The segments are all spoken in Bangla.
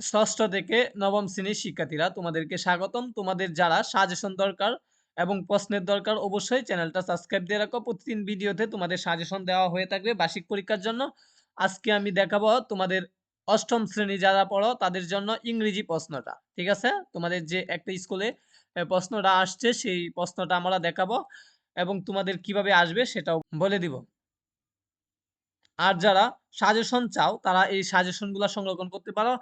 ষষ্ঠ থেকে নবম শ্রেণির শিক্ষার্থীরা তোমাদেরকে স্বাগতম। তোমাদের যারা সাজেশন দরকার এবং প্রশ্নের দরকার, অবশ্যই চ্যানেলটা সাবস্ক্রাইব দিয়ে রাখো। প্রতিদিন ভিডিওতে তোমাদের সাজেশন দেওয়া হয়ে থাকবে বার্ষিক পরীক্ষার জন্য। আজকে আমি দেখাবো তোমাদের অষ্টম শ্রেণি যারা পড়ো, তাদের জন্য ইংরেজি প্রশ্নটা, ঠিক আছে? তোমাদের যে একটা স্কুলে প্রশ্নটা আসছে, সেই প্রশ্নটা আমরা দেখাবো এবং তোমাদের কীভাবে আসবে সেটাও বলে দিব। আর যারা সাজেশন চাও, তারা এই সাজেশনগুলো সংরক্ষণ করতে পারো।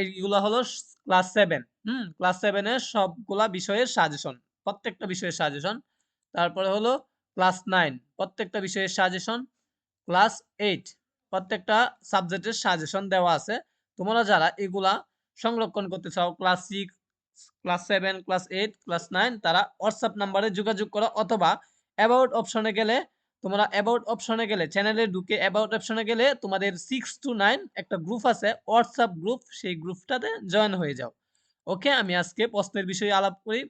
এইগুলা হলো ক্লাস সেভেন হুম ক্লাস সেভেনের সবগুলা বিষয়ের সাজেশন প্রত্যেকটা বিষয়ের সাজেশন তারপরে হলো ক্লাস নাইন প্রত্যেকটা বিষয়ের সাজেশন ক্লাস এইট প্রত্যেকটা সাবজেক্টের সাজেশন দেওয়া আছে। তোমরা যারা এগুলা সংরক্ষণ করতে চাও class six class seven class eight class nine তারা হোয়াটসঅ্যাপ নাম্বারে যোগাযোগ করো অথবা অ্যাবাউট অপশনে গেলে তোমরা অ্যাবাউট অপশনে গেলে চ্যানেলে ঢুকে অ্যাবাউট অপশনে গেলে তোমাদের সিক্স টু নাইন একটা গ্রুপ আছে হোয়াটসঅ্যাপ গ্রুপ সেই গ্রুপটাতে জয়েন হয়ে যাও। ওকে আমি আজকে প্রশ্নের বিষয়ে আলাপ করি।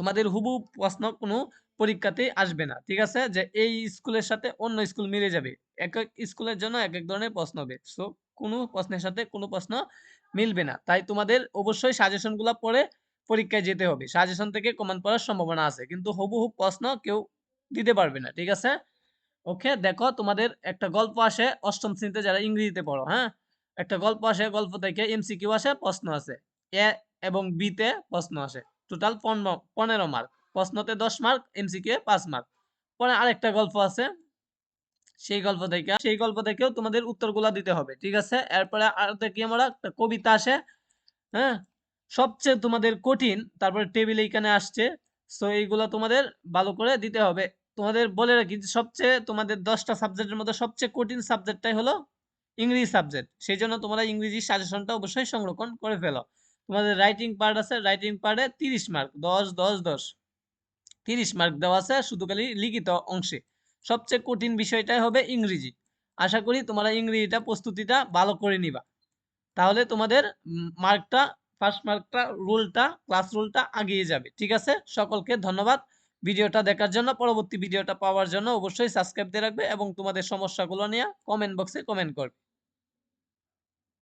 তোমাদের হুবু প্রশ্ন কোনো পরীক্ষাতেই আসবে না, ঠিক আছে? যে এই স্কুলের সাথে অন্য স্কুল মিলে যাবে, এক এক স্কুলের জন্য এক এক ধরনের প্রশ্ন হবে। সো কোনো প্রশ্নের সাথে কোনো প্রশ্ন মিলবে না। তাই তোমাদের অবশ্যই সাজেশনগুলো পড়ে পরীক্ষায় যেতে হবে। সাজেশন থেকে কমেন্ট পড়ার সম্ভাবনা আছে। কিন্তু হুবহু প্রশ্ন কেউ দিতে পারবে না, ঠিক আছে? ওকে দেখো তোমাদের একটা গল্প আসে, অষ্টম শ্রেণীতে যারা ইংরেজিতে পড়ো হ্যাঁ? একটা গল্প আসে, গল্প থেকে এমসিকিউ আসে, প্রশ্ন আছে এ এবং বি তে প্রশ্ন আসে। টোটাল পনেরো মার্ক প্রশ্নতে দশ মার্ক এমসিকিউ পাঁচ মার্ক পরে আরেকটা গল্প আছে। সেই গল্প থেকে, সেই গল্প থেকেও তোমাদের উত্তরগুলা দিতে হবে, ঠিক আছে? এরপরে আর দেখি আমরা, একটা কবিতা আসে হ্যাঁ? সবচেয়ে তোমাদের কঠিন, তারপরে টেবিল এইখানে আসছে। সো এইগুলো তোমাদের ভালো করে দিতে হবে। তোমাদের বলে রাখি সবচেয়ে তোমাদের দশটা সাবজেক্টের মধ্যে সবচেয়ে কঠিন সাবজেক্টটাই হলো ইংরেজি সাবজেক্ট সেই জন্য তোমরা ইংরেজি সাজেশনটা অবশ্যই সংরক্ষণ করে ফেলো। তোমাদের রাইটিং পার্ট আছে রাইটিং পার্টে তিরিশ মার্ক দশ দশ দশ। তিরিশ মার্ক দেওয়া আছে শুধু খালি লিখিত অংশে। সবচেয়ে কঠিন বিষয়টাই হবে ইংরেজি। আশা করি তোমরা ইংরেজিটা, প্রস্তুতিটা ভালো করে নিবা। তাহলে তোমাদের মার্কটা ফার্স্ট মার্কটা রুলটা ক্লাস রুলটা আগিয়ে যাবে, ঠিক আছে? সকলকে ধন্যবাদ। ভিডিওটা দেখার জন্য, পরবর্তী ভিডিওটা পাওয়ার জন্য অবশ্যই সাবস্ক্রাইব দিয়ে রাখবে এবং তোমাদের সমস্যাগুলো নিয়ে কমেন্ট বক্সে কমেন্ট করবে।